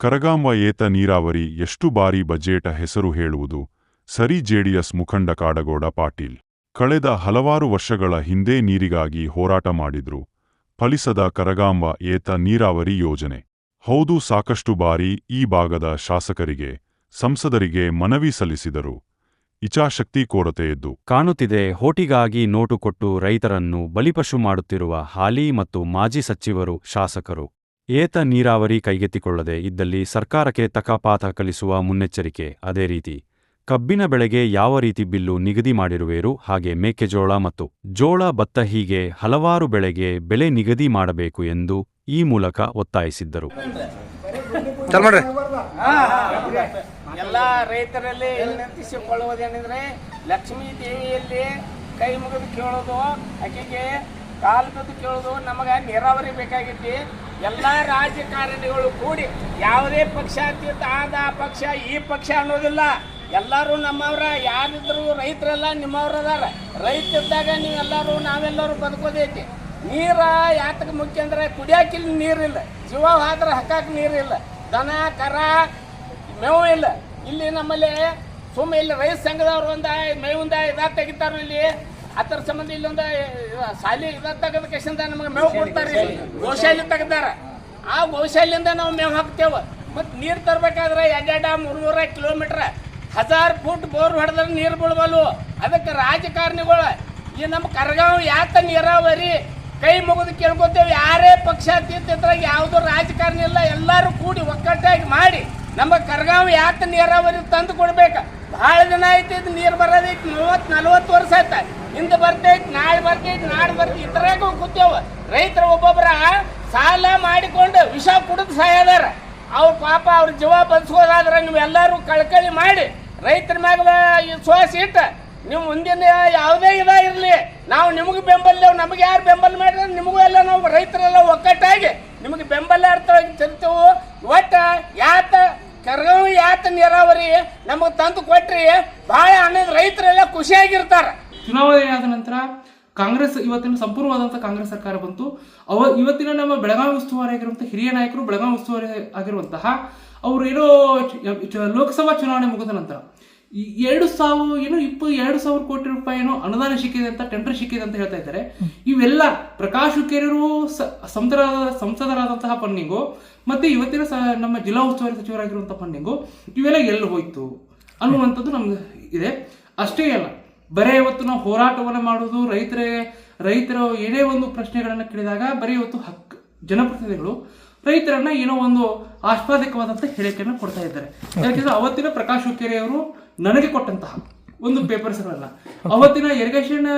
ಕರಗಾಂಬ ಏತ ನೀರಾವರಿ ಎಷ್ಟು ಬಾರಿ ಬಜೆಟ ಹೆಸರು ಹೇಳುವುದು? ಸರಿ ಜೆಡಿಎಸ್ ಮುಖಂಡ ಕಾಡಗೋಡ ಪಾಟೀಲ್. ಕಳೆದ ಹಲವಾರು ವರ್ಷಗಳ ಹಿಂದೆ ನೀರಿಗಾಗಿ ಹೋರಾಟ ಮಾಡಿದ್ರು. ಫಲಿಸದ ಕರಗಾಂಬ ಏತ ನೀರಾವರಿ ಯೋಜನೆ. ಹೌದು, ಸಾಕಷ್ಟು ಬಾರಿ ಈ ಭಾಗದ ಶಾಸಕರಿಗೆ, ಸಂಸದರಿಗೆ ಮನವಿ ಸಲ್ಲಿಸಿದರು. ಇಚ್ಛಾಶಕ್ತಿ ಕೊರತೆಯದ್ದು ಕಾಣುತ್ತಿದೆ, ಹೋಟಿಗಾಗಿ ನೋಟು ಕೊಟ್ಟು ರೈತರನ್ನು ಬಲಿಪಶು ಮಾಡುತ್ತಿರುವ ಹಾಲಿ ಮತ್ತು ಮಾಜಿ ಸಚಿವರು ಶಾಸಕರು. ಏತ ನೀರಾವರಿ ಕೈಗೆತ್ತಿಕೊಳ್ಳದೆ ಇದ್ದಲ್ಲಿ ಸರ್ಕಾರಕ್ಕೆ ತಕಾಪಾತ ಕಲಿಸುವ ಮುನ್ನೆಚ್ಚರಿಕೆ ಅದೇ ರೀತಿ ಕಬ್ಬಿನ ಬೆಳೆಗೆ ಯಾವ ರೀತಿ ಬಿಲ್ಲು ನಿಗದಿ ಮಾಡಿರುವೆರು ಹಾಗೆ ಮೇಕೆಜೋಳ ಮತ್ತು ಜೋಳ ಭತ್ತ ಹೀಗೆ ಹಲವಾರು ಬೆಳೆಗೆ ಬೆಲೆ ನಿಗದಿ ಮಾಡಬೇಕು ಎಂದು ಈ ಮೂಲಕ ಒತ್ತಾಯಿಸಿದ್ದರು. ಎಲ್ಲ ರೈತರಲ್ಲಿ ವಿನಂತಿಸಿಕೊಳ್ಳುವುದೇನೆಂದ್ರೆ ಲಕ್ಷ್ಮೀ ದೇವಿಯಲ್ಲಿ ಕೈ ಮುಗಿದು ಕೇಳೋದು ಆಕೆಗೆ ಕಾಲು ಬಿದ್ದು ಕೇಳೋದು ನಮಗೆ ನೀರಾವರಿ ಬೇಕಾಗೈತಿ ಎಲ್ಲ ರಾಜಕಾರಣಿಗಳು ಕೂಡಿ ಯಾವುದೇ ಪಕ್ಷ ಅತ್ಯುತ್ತ ಆದ ಪಕ್ಷ, ಈ ಪಕ್ಷ ಅನ್ನೋದಿಲ್ಲ. ಎಲ್ಲರೂ ನಮ್ಮವ್ರ, ಯಾರಿದ್ರು ರೈತರೆಲ್ಲ ನಿಮ್ಮವ್ರ ಅದಾರ ರೈತ ಇದ್ದಾಗ ನೀವೆಲ್ಲರೂ, ನಾವೆಲ್ಲರೂ ಬದುಕೋದೈತಿ. ನೀರ ಯಾತಕ್ಕೆ ಮುಖ್ಯ ಅಂದ್ರೆ ಕುಡಿಯಾಕಿಲ್ಲಿ ನೀರಿಲ್ಲ. ಜೀವ ಆದ್ರೆ ಹಾಕಕ್ಕೆ ನೀರಿಲ್ಲ. ದನ, ಕರ, ಮೇವು ಇಲ್ಲ. ಇಲ್ಲಿ ನಮ್ಮಲ್ಲಿ ಸುಮ್ಮ ಇಲ್ಲಿ ರೈತ ಸಂಘದವ್ರು ಒಂದು ಮೇವಿಂದ ಇದಾಗ ತೆಗಿತಾರ ಇಲ್ಲಿ. ಅದರ ಸಂಬಂಧ ಇಲ್ಲೊಂದು ಸಾಲಿ ಇದ ತೆಗೆದ ಕೆಸಿಂದ ನಮಗೆ ಮೇವು ಕೊಡ್ತಾರೆ ಗೋಶಾಲಿ ತೆಗ್ದಾರ. ಆ ಗೋಶಾಲೆಯಿಂದ ನಾವು ಮೇವು ಹಾಕ್ತೇವೆ. ಮತ್ತು ನೀರು ತರಬೇಕಾದ್ರೆ ಎರಡೆರಡ ಮೂರು ಮೂರ ಕಿಲೋಮೀಟ್ರ್. ಹಜಾರ್ ಫುಟ್ ಬೋರ್ ಹೊಡೆದ್ರೆ ನೀರು ಬೀಳ್ಬಲ್ವು ಅದಕ್ಕೆ ರಾಜಕಾರಣಿಗಳು ಈ ನಮ್ಮ ಕರ್ಗಾವ್ ಯಾತ ನೀರಾವರಿ ಕೈ ಮುಗಿದು ಕೇಳ್ಕೊತೇವೆ. ಯಾರೇ ಪಕ್ಷ ಅತ್ಯಂತರಾಗಿ ಯಾವುದೋ ರಾಜಕಾರಣಿ ಇಲ್ಲ. ಎಲ್ಲರೂ ಕೂಡಿ ಒಕ್ಕಟ್ಟಾಗಿ ಮಾಡಿ ನಮ್ಮ ಕರ್ಗಾವ್ ಯಾತ ನೀರಾವರಿ ತಂದು ಕೊಡ್ಬೇಕು. ಭಾಳ ದಿನ ಐತಿ ಇದು ನೀರು ಬರೋದೈತಿ. ಮೂವತ್ತು ನಲ್ವತ್ತು ವರ್ಷ ಆಯ್ತ. ಹಿಂದೆ ಬರ್ತೈತಿ, ನಾಳೆ ಬರ್ತೈತಿ ನಾಳೆ ಬರ್ತೈತಿ ಥರ ಕೂತೇವ ರೈತರ ಒಬ್ಬೊಬ್ಬರ ಸಾಲ ಮಾಡಿಕೊಂಡು ವಿಷ ಕುಡಿದು ಸಾಯದಾರ. ಅವ್ರ ಪಾಪ ಅವ್ರ ಜೀವ ಬದುಕೋದಾದ್ರೆ ನೀವು ಎಲ್ಲರೂ ಕಳ್ಕಳಿ ಮಾಡಿ ರೈತರ ಮ್ಯಾಗ ವಿಶ್ವಾಸ ಇಟ್ಟು. ನೀವು ಮುಂದಿನ ಯಾವುದೇ ಇದ ಇರಲಿ. ನಾವು ನಿಮಗೆ ಬೆಂಬಲ ನಮಗೆ ಯಾರು ಬೆಂಬಲ ಮಾಡಿದ್ರೆ ನಿಮಗೂ ಎಲ್ಲ ನಾವು ರೈತರೆಲ್ಲ ಒಕ್ಕಟ್ಟಾಗಿ ನಿಮಗೆ ಬೆಂಬಲ ಅರ್ಥವಾಗಿ ತಿರ್ತೇವೆ ಒಟ್ಟ ಯಾತ, ಕರ್ಗವ್ ಯಾತ ನೀರಾವರಿ ನಮಗೆ ತಂದು ಕೊಟ್ರಿ ಭಾಳ ಅನ್ನೋದು ರೈತರೆಲ್ಲ ಖುಷಿಯಾಗಿರ್ತಾರೆ. ಚುನಾವಣೆ ಆದ ನಂತರ ಕಾಂಗ್ರೆಸ್ ಇವತ್ತಿನ ಸಂಪೂರ್ಣವಾದಂಥ ಕಾಂಗ್ರೆಸ್ ಸರ್ಕಾರ ಬಂತು. ಅವ ಇವತ್ತಿನ ನಮ್ಮ ಬೆಳಗಾವಿ ಉಸ್ತುವಾರಿ ಆಗಿರುವಂಥ ಹಿರಿಯ ನಾಯಕರು ಬೆಳಗಾವಿ ಉಸ್ತುವಾರಿ ಆಗಿರುವಂತಹ ಅವರು ಏನೋ ಚ- ಚ- ಲೋಕಸಭಾ ಚುನಾವಣೆ ಮುಗಿದ ನಂತರ ಎರಡು ಸಾವಿರ ಏನೋ ಇಪ್ಪ ಎರಡು ಸಾವಿರ ಕೋಟಿ ರೂಪಾಯಿ ಏನೋ ಅನುದಾನ ಸಿಕ್ಕಿದೆ ಅಂತ ಟೆಂಡರ್ ಸಿಕ್ಕಿದೆ ಅಂತ ಹೇಳ್ತಾ ಇದ್ದಾರೆ. ಇವೆಲ್ಲ ಪ್ರಕಾಶ್ ಹುಕ್ಕೇರಿಯವರು ಸ- ಸಂಸದರಾದ ಸಂಸದರಾದಂತಹ ಫಂಡಿಂಗು ಮತ್ತೆ ಇವತ್ತಿನ ನಮ್ಮ ಜಿಲ್ಲಾ ಉಸ್ತುವಾರಿ ಸಚಿವರಾಗಿರುವಂತಹ ಫಂಡಿಂಗು ಇವೆಲ್ಲ ಎಲ್ಲಿ ಹೋಯ್ತು ಅನ್ನುವಂಥದ್ದು ನಮ್ಗೆ ಇದೆ. ಅಷ್ಟೇ ಅಲ್ಲ ಬರೀ ಇವತ್ತು ನಾವು ಹೋರಾಟವನ್ನು ಮಾಡೋದು ರೈತರೇ ರೈತರ ಏನೇ ಒಂದು ಪ್ರಶ್ನೆಗಳನ್ನ ಕೇಳಿದಾಗ ಬರೀ ಇವತ್ತು ಹಕ್ ಜನಪ್ರತಿನಿಧಿಗಳು ರೈತರನ್ನ ಏನೋ ಒಂದು ಆಸ್ವಾದಿಕವಾದಂಥ ಹೇಳಿಕೆಯನ್ನು ಕೊಡ್ತಾ ಇದ್ದಾರೆ. ಯಾಕೆಂದ್ರೆ ಅವತ್ತಿನ ಪ್ರಕಾಶ್ ಹುಕ್ಕೇರಿ ಅವರು ನನಗೆ ಕೊಟ್ಟಂತಹ ಒಂದು ಪೇಪರ್ಸ್ಗಳನ್ನ ಅವತ್ತಿನ ಇರಿಗೇಷನ್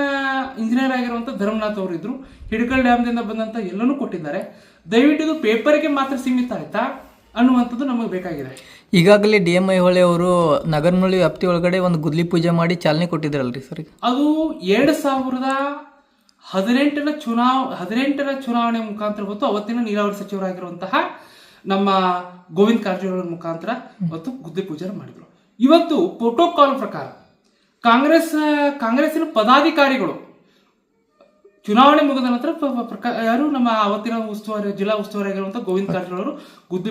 ಇಂಜಿನಿಯರ್ ಆಗಿರುವಂಥ ಧರ್ಮನಾಥ್ ಅವರು ಇದ್ರು ಹಿಡಕಲ್ ಡ್ಯಾಮ್ದಿಂದ ಬಂದಂತ ಎಲ್ಲನೂ ಕೊಟ್ಟಿದ್ದಾರೆ. ದಯವಿಟ್ಟು ಇದು ಪೇಪರ್ಗೆ ಮಾತ್ರ ಸೀಮಿತ ಆಯ್ತಾ? ಅನ್ನುವಂಥದ್ದು ನಮಗೆ ಬೇಕಾಗಿದೆ. ಈಗಾಗಲೇ ಡಿ ಎಂ ಐ ಹೊಳೆ ಅವರು ನಗರನಹಳ್ಳಿ ವ್ಯಾಪ್ತಿ ಒಳಗಡೆ ಒಂದು ಗುದ್ಲಿ ಪೂಜೆ ಮಾಡಿ ಚಾಲನೆ ಕೊಟ್ಟಿದ್ರಲ್ರಿ ಸರ್ ಅದು ಎರಡು ಸಾವಿರದ ಹದಿನೆಂಟರ ಚುನಾವ್ ಹದಿನೆಂಟರ ಚುನಾವಣೆ ಮುಖಾಂತರ ಹೊತ್ತು ಅವತ್ತಿನ ನೀರಾವರಿ ಸಚಿವರಾಗಿರುವಂತಹ ನಮ್ಮ ಗೋವಿಂದ ಕಾರಜೋಳ ಮುಖಾಂತರ ಮತ್ತು ಗುದ್ದಿ ಪೂಜೆ ಮಾಡಿದ್ರು. ಇವತ್ತು ಪ್ರೋಟೋಕಾಲ್ ಪ್ರಕಾರ ಕಾಂಗ್ರೆಸ್ ಕಾಂಗ್ರೆಸ್ಸಿನ ಪದಾಧಿಕಾರಿಗಳು ಚುನಾವಣೆ ಮುಗಿದ ನಂತರ ಯಾರು ನಮ್ಮ ಅವತ್ತಿನ ಉಸ್ತುವಾರಿ ಜಿಲ್ಲಾ ಉಸ್ತುವಾರಿ ಆಗಿರುವಂತಹ ಗೋವಿಂದ ಕಾರಜೋಳ ಅವರು ಗುದ್ದಿ